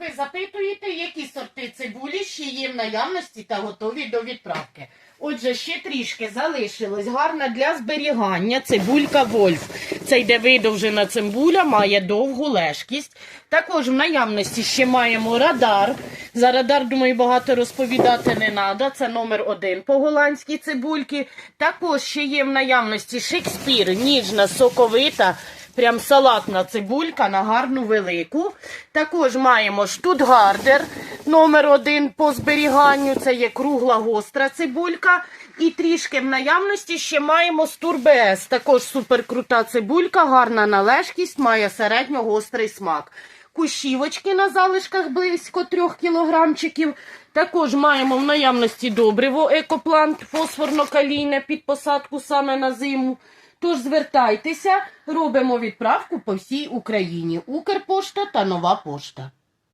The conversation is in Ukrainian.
Ви запитуєте, які сорти цибулі ще є в наявності та готові до відправки. Отже, ще трішки залишилось. Гарна для зберігання цибулька Вольф. Це йде видовжена цибуля, має довгу лежкість. Також в наявності ще маємо радар. За радар, думаю, багато розповідати не треба. Це номер один по голландській цибульці. Також ще є в наявності Шекспір, ніжна, соковита. Прям салатна цибулька на гарну велику. Також маємо штутгардер номер один по зберіганню. Це є кругла гостра цибулька. І трішки в наявності ще маємо стурбес. Також суперкрута цибулька, гарна належкість, має середньо-гострий смак. Кущівочки на залишках близько 3 кілограмчиків. Також маємо в наявності добриво екоплант фосфорно-калійне під посадку саме на зиму. Тож звертайтеся, робимо відправку по всій Україні. Укрпошта та нова пошта.